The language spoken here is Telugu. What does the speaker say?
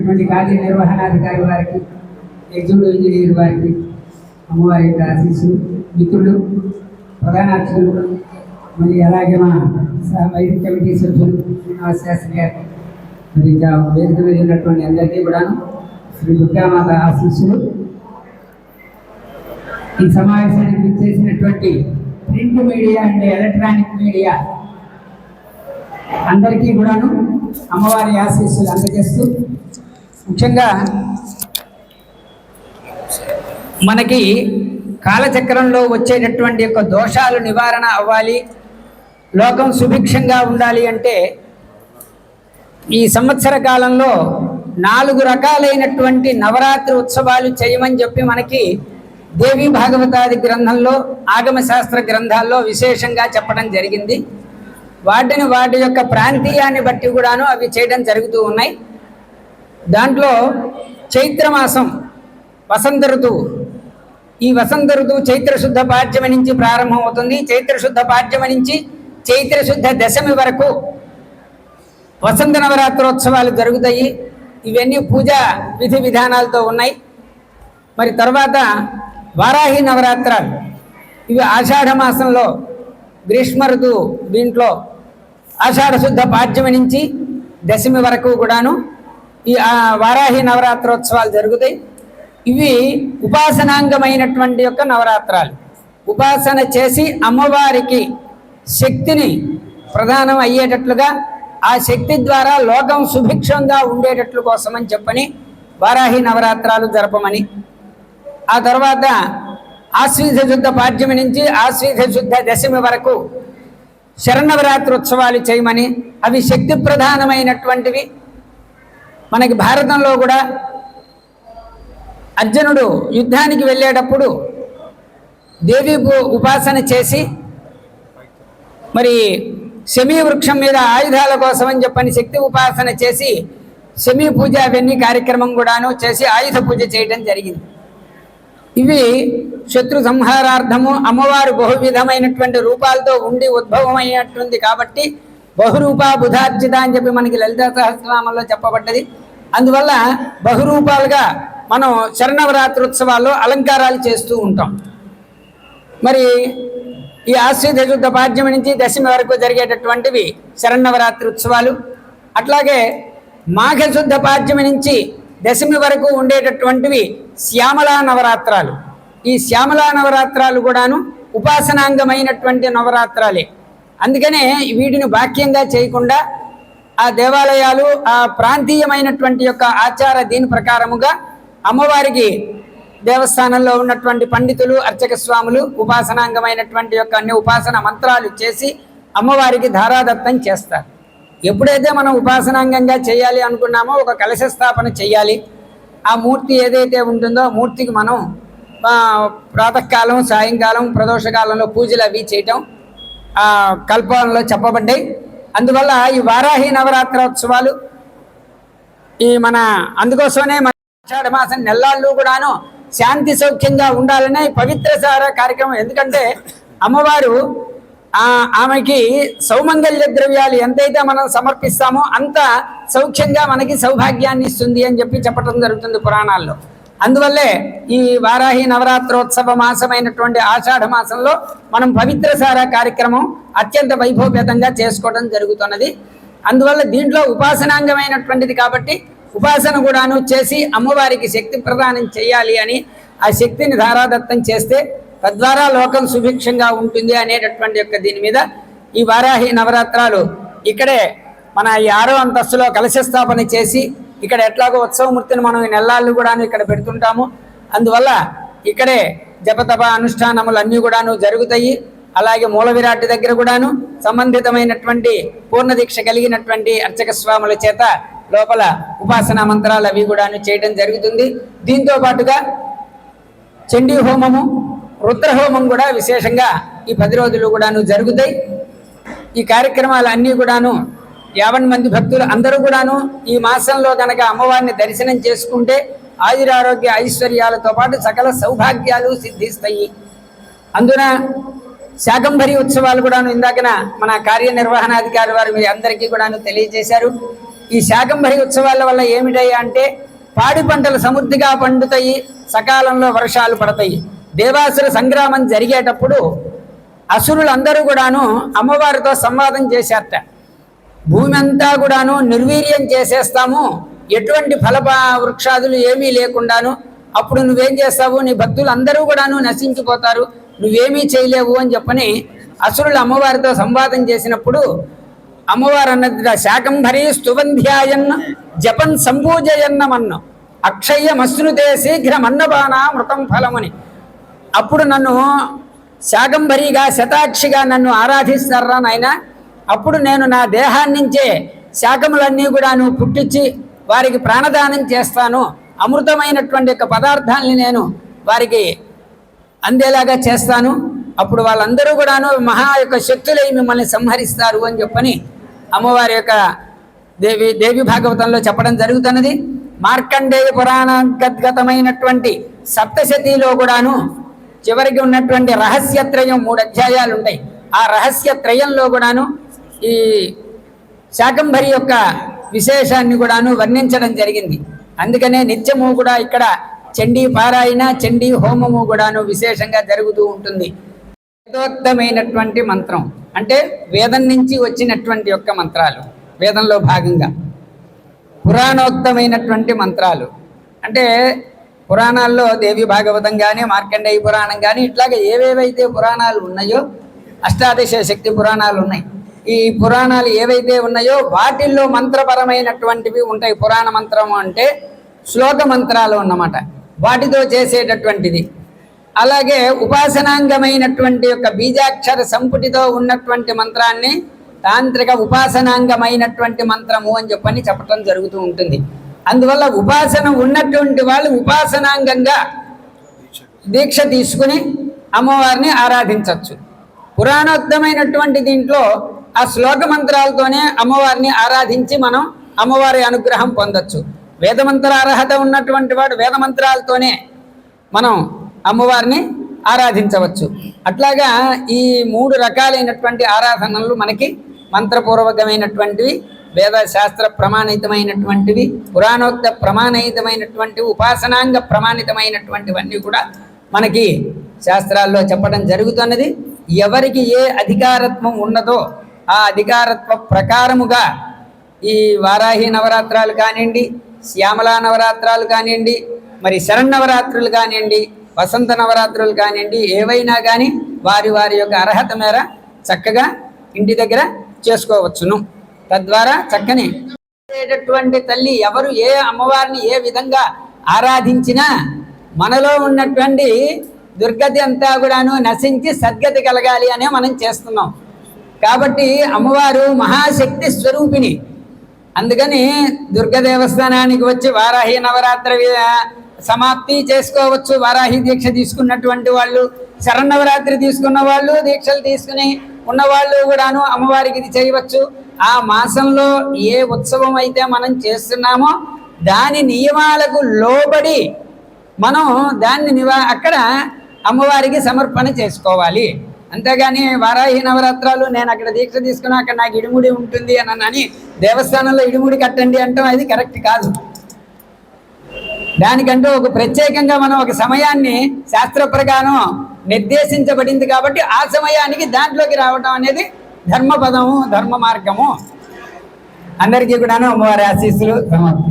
ఇచ్చినటువంటి కార్యనిర్వహణాధికారి వారికి ఎగ్జిక్యూటివ్ ఇంజనీర్ వారికి అమ్మవారి యొక్క ఆశీస్సులు మిత్రులు ప్రధాన అర్చకులు మరి అలాగే మా వైద్య కమిటీ సభ్యులు శ్రీనివాస శాస్త్రి గారు మరి ఇంకా వేదిక మీద ఉన్నటువంటి అందరికీ కూడాను శ్రీ దుర్గామాత ఆశీస్సులు. ఈ సమావేశానికి చేసినటువంటి print media and electronic media అందరికీ కూడాను అమ్మవారి ఆశీస్సులు అందజేస్తూ ముఖ్యంగా మనకి కాలచక్రంలో వచ్చేటటువంటి యొక్క దోషాలు నివారణ అవ్వాలి లోకం సుభిక్షంగా ఉండాలి అంటే ఈ సంవత్సర కాలంలో నాలుగు రకాలైనటువంటి నవరాత్రి ఉత్సవాలు చేయమని చెప్పి మనకి దేవి భాగవతాది గ్రంథంలో ఆగమశాస్త్ర గ్రంథాల్లో విశేషంగా చెప్పడం జరిగింది. వాటిని వాటి యొక్క ప్రాంతీయాన్ని బట్టి కూడాను అవి చేయడం జరుగుతూ ఉన్నాయి. దాంట్లో చైత్రమాసం వసంత ఋతువు. ఈ వసంత ఋతువు చైత్రశుద్ధ శుద్ధ నుంచి ప్రారంభమవుతుంది. చైత్రశుద్ధ శుద్ధ నుంచి చైత్రశుద్ధ దశమి వరకు వసంత నవరాత్రోత్సవాలు జరుగుతాయి. ఇవన్నీ పూజా విధి విధానాలతో ఉన్నాయి. మరి తర్వాత వారాహి నవరాత్రాలు. ఇవి ఆషాఢ మాసంలో గ్రీష్మ ఋతువు దీంట్లో ఆషాఢశుద్ధ శుద్ధ నుంచి దశమి వరకు కూడాను ఈ వారాహి నవరాత్రోత్సవాలు జరుగుతాయి. ఇవి ఉపాసనాంగమైనటువంటి యొక్క నవరాత్రాలు. ఉపాసన చేసి అమ్మవారికి శక్తిని ప్రధానం అయ్యేటట్లుగా ఆ శక్తి ద్వారా లోకం సుభిక్షంగా ఉండేటట్లు కోసమని చెప్పని వారాహి నవరాత్రాలు జరపమని. ఆ తర్వాత ఆశ్వీధ శుద్ధ పాఠ్యమి నుంచి ఆశ్వీధ శుద్ధ దశమి వరకు శరణవరాత్రి ఉత్సవాలు చేయమని అవి శక్తి ప్రధానమైనటువంటివి. మనకి భారతంలో కూడా అర్జునుడు యుద్ధానికి వెళ్ళేటప్పుడు దేవి ఉపాసన చేసి మరి శమీ వృక్షం మీద ఆయుధాల కోసం అని చెప్పని శక్తి ఉపాసన చేసి శమీ పూజ అవన్నీ కార్యక్రమం కూడాను చేసి ఆయుధ పూజ చేయడం జరిగింది. ఇవి శత్రు సంహారార్థము అమ్మవారు బహువిధమైనటువంటి రూపాలతో ఉండి ఉద్భవమైనటువంటి కాబట్టి బహురూప బుధార్జిత అని చెప్పి మనకి లలిత సహస్రనామంలో చెప్పబడ్డది. అందువల్ల బహురూపాలుగా మనం శరణవరాత్రి ఉత్సవాల్లో అలంకారాలు చేస్తూ ఉంటాం. మరి ఈ ఆశ్వీధ శుద్ధ పాడ్యమి నుంచి దశమి వరకు జరిగేటటువంటివి శరణవరాత్రి ఉత్సవాలు అట్లాగే మాఘ శుద్ధ పాడ్యమి నుంచి దశమి వరకు ఉండేటటువంటివి శ్యామలా నవరాత్రాలు. ఈ శ్యామలా నవరాత్రాలు కూడాను ఉపాసనాంగమైనటువంటి నవరాత్రాలే. అందుకనే వీటిని బాక్యంగా చేయకుండా ఆ దేవాలయాలు ఆ ప్రాంతీయమైనటువంటి యొక్క ఆచార దీని ప్రకారముగా అమ్మవారికి దేవస్థానంలో ఉన్నటువంటి పండితులు అర్చక స్వాములు ఉపాసనాంగమైనటువంటి యొక్క అన్ని ఉపాసన మంత్రాలు చేసి అమ్మవారికి ధారాదత్తం చేస్తారు. ఎప్పుడైతే మనం ఉపాసనాంగంగా చేయాలి అనుకున్నామో ఒక కలశ స్థాపన చేయాలి. ఆ మూర్తి ఏదైతే ఉంటుందో ఆ మూర్తికి మనం ప్రాతకాలం సాయంకాలం ప్రదోషకాలంలో పూజలు అవి చేయటం ఆ కల్పంలో చెప్పబడ్డాయి. అందువల్ల ఈ వారాహి నవరాత్రోత్సవాలు ఈ మన అందుకోసమే మన ఆషాఢ మాసం నెల్లాళ్ళు కూడాను శాంతి సౌఖ్యంగా ఉండాలనే పవిత్ర సార కార్యక్రమం. ఎందుకంటే అమ్మవారు ఆమెకి సౌమంగళ్య ద్రవ్యాలు ఎంతైతే మనం సమర్పిస్తామో అంత సౌఖ్యంగా మనకి సౌభాగ్యాన్ని ఇస్తుంది అని చెప్పి చెప్పడం జరుగుతుంది పురాణాల్లో. అందువల్లే ఈ వారాహి నవరాత్రోత్సవ మాసమైనటువంటి ఆషాఢ మాసంలో మనం పవిత్రసార కార్యక్రమం అత్యంత వైభోపేతంగా చేసుకోవడం జరుగుతున్నది. అందువల్ల దీంట్లో ఉపాసనాంగమైనటువంటిది కాబట్టి ఉపాసన కూడాను చేసి అమ్మవారికి శక్తి ప్రదానం చేయాలి అని ఆ శక్తిని ధారాదత్తం చేస్తే తద్వారా లోకం సుభిక్షంగా ఉంటుంది అనేటటువంటి యొక్క దీని మీద ఈ వారాహి నవరాత్రాలు ఇక్కడే మన ఈ ఆరో అంతస్తులో కలశ స్థాపన చేసి ఇక్కడ ఎట్లాగో ఉత్సవమూర్తిని మనం ఈ నెల్లాళ్ళు కూడాను ఇక్కడ పెడుతుంటాము. అందువల్ల ఇక్కడే జపతప అనుష్ఠానములు అన్నీ కూడాను జరుగుతాయి. అలాగే మూల విరాట్ దగ్గర కూడాను సంబంధితమైనటువంటి పూర్ణ దీక్ష కలిగినటువంటి అర్చక స్వాముల చేత లోపల ఉపాసనా మంత్రాలు అవి కూడాను చేయడం జరుగుతుంది. దీంతో పాటుగా చండీ హోమము రుద్రహోమం కూడా విశేషంగా ఈ పది రోజులు కూడాను జరుగుతాయి. ఈ కార్యక్రమాలు అన్నీ కూడాను యావన్ మంది భక్తులు అందరూ కూడాను ఈ మాసంలో గనక అమ్మవారిని దర్శనం చేసుకుంటే ఆయురారోగ్య ఐశ్వర్యాలతో పాటు సకల సౌభాగ్యాలు సిద్ధిస్తాయి. అందున శాకంభరి ఉత్సవాలు కూడాను ఇందాకన మన కార్యనిర్వహణాధికారి వారు మీ అందరికీ కూడాను తెలియజేశారు. ఈ శాకంభరి ఉత్సవాల వల్ల ఏమిటయ్యా అంటే పాడి పంటలు సమృద్ధిగా పండుతాయి సకాలంలో వర్షాలు పడతాయి. దేవాసుర సంగ్రామం జరిగేటప్పుడు అసురులందరూ కూడాను అమ్మవారితో సంవాదం చేశారట. భూమి అంతా కూడాను నిర్వీర్యం చేసేస్తాము. ఎటువంటి ఫల వృక్షాదులు ఏమీ లేకుండాను. అప్పుడు నువ్వేం చేస్తావు? నీ భక్తులు అందరూ కూడాను నశించిపోతారు. నువ్వేమీ చేయలేవు అని చెప్పని అసురులు అమ్మవారితో సంవాదం చేసినప్పుడు అమ్మవారు అన్నది శాకంభరి స్తువంధ్యాయన్న జపన్ సంపూజయన్నమన్ను అక్షయ్య మశ్నుతే శీఘ్రమన్నబాన మృతం ఫలమని. అప్పుడు నన్ను శాకంభరిగా శతాక్షిగా నన్ను ఆరాధిస్తారా నాయన? అప్పుడు నేను నా దేహాన్నించే శాకములన్నీ కూడా నువ్వు పుట్టించి వారికి ప్రాణదానం చేస్తాను. అమృతమైనటువంటి యొక్క పదార్థాలని నేను వారికి అందేలాగా చేస్తాను. అప్పుడు వాళ్ళందరూ కూడాను మహా యొక్క శక్తులై మిమ్మల్ని సంహరిస్తారు అని చెప్పని అమ్మవారి యొక్క దేవి దేవి భాగవతంలో చెప్పడం జరుగుతున్నది. మార్కండేయ పురాణగద్గతమైనటువంటి సప్తశతిలో కూడాను చివరికి ఉన్నటువంటి రహస్యత్రయం మూడు అధ్యాయాలు ఉంటాయి ఆ రహస్యత్రయంలో కూడాను ఈ శాకంభరి యొక్క విశేషాన్ని కూడాను వర్ణించడం జరిగింది. అందుకనే నిత్యము కూడా ఇక్కడ చండీ పారాయణ చండీ హోమము కూడాను విశేషంగా జరుగుతూ ఉంటుంది. వేదోక్తమైనటువంటి మంత్రం. అంటే వేదం నుంచి వచ్చినటువంటి యొక్క మంత్రాలు వేదంలో భాగంగా. పురాణోక్తమైనటువంటి మంత్రాలు. అంటే పురాణాల్లో దేవి భాగవతం కానీ మార్కండేయ పురాణం కానీ ఇట్లాగే ఏవేవైతే పురాణాలు ఉన్నాయో అష్టాదశ శక్తి పురాణాలు ఉన్నాయి. ఈ పురాణాలు ఏవైతే ఉన్నాయో వాటిల్లో మంత్రపరమైనటువంటివి ఉంటాయి. పురాణ మంత్రం అంటే శ్లోక మంత్రాలు అన్నమాట. వాటితో చేసేటటువంటిది. అలాగే ఉపాసనాంగమైనటువంటి యొక్క బీజాక్షర సంపుటితో ఉన్నటువంటి మంత్రాన్ని తాంత్రిక ఉపాసనాంగమైనటువంటి మంత్రము అని చెప్పని చెప్పటం జరుగుతూ ఉంటుంది. అందువల్ల ఉపాసన ఉన్నటువంటి వాళ్ళు ఉపాసనాంగంగా దీక్ష తీసుకుని అమ్మవారిని ఆరాధించవచ్చు. పురాణోత్తమైనటువంటి దీంట్లో ఆ శ్లోక మంత్రాలతోనే అమ్మవారిని ఆరాధించి మనం అమ్మవారి అనుగ్రహం పొందొచ్చు. వేదమంత్ర అర్హత ఉన్నటువంటి వాడు వేదమంత్రాలతోనే మనం అమ్మవారిని ఆరాధించవచ్చు. అట్లాగా ఈ మూడు రకాలైనటువంటి ఆరాధనలు మనకి మంత్రపూర్వకమైనటువంటివి వేద శాస్త్ర ప్రమాణితమైనటువంటివి పురాణోక్త ప్రమాణితమైనటువంటివి ఉపాసనాంగ ప్రమాణితమైనటువంటివన్నీ కూడా మనకి శాస్త్రాల్లో చెప్పడం జరుగుతున్నది. ఎవరికి ఏ అధికారత్వం ఉన్నదో ఆ అధికారత్వ ప్రకారముగా ఈ వారాహి నవరాత్రాలు కానివ్వండి శ్యామలా నవరాత్రాలు కానివ్వండి మరి శరణవరాత్రులు కానివ్వండి వసంత నవరాత్రులు కానివ్వండి ఏవైనా కానీ వారి వారి యొక్క అర్హత మేర చక్కగా ఇంటి దగ్గర చేసుకోవచ్చును. తద్వారా చక్కని చేసేటటువంటి తల్లి ఎవరు ఏ అమ్మవారిని ఏ విధంగా ఆరాధించినా మనలో ఉన్నటువంటి దుర్గతి అంతా కూడాను నశించి సద్గతి కలగాలి అనే మనం చేస్తున్నాం. కాబట్టి అమ్మవారు మహాశక్తి స్వరూపిణి. అందుకని దుర్గ దేవస్థానానికి వచ్చి వారాహి నవరాత్రి సమాప్తి చేసుకోవచ్చు. వారాహి దీక్ష తీసుకున్నటువంటి వాళ్ళు శరన్నవరాత్రి తీసుకున్న వాళ్ళు దీక్షలు తీసుకుని ఉన్నవాళ్ళు కూడాను అమ్మవారికి ఇది చేయవచ్చు. ఆ మాసంలో ఏ ఉత్సవం అయితే మనం చేస్తున్నామో దాని నియమాలకు లోబడి మనం దాన్ని నివా అక్కడ అమ్మవారికి సమర్పణ చేసుకోవాలి. అంతేగాని వారాహి నవరాత్రాలు నేను అక్కడ దీక్ష తీసుకున్నా అక్కడ నాకు ఇడుముడి ఉంటుంది అని అని దేవస్థానంలో ఇడుముడి కట్టండి అంటాం అది కరెక్ట్ కాదు. దానికంటూ ఒక ప్రత్యేకంగా మనం ఒక సమయాన్ని శాస్త్ర ప్రకారం నిర్దేశించబడింది కాబట్టి ఆ సమయానికి దాంట్లోకి రావడం అనేది ధర్మపదము ధర్మ మార్గము అందరికీ కూడాను అమ్మవారి ఆశీస్సులు. సమాప్తి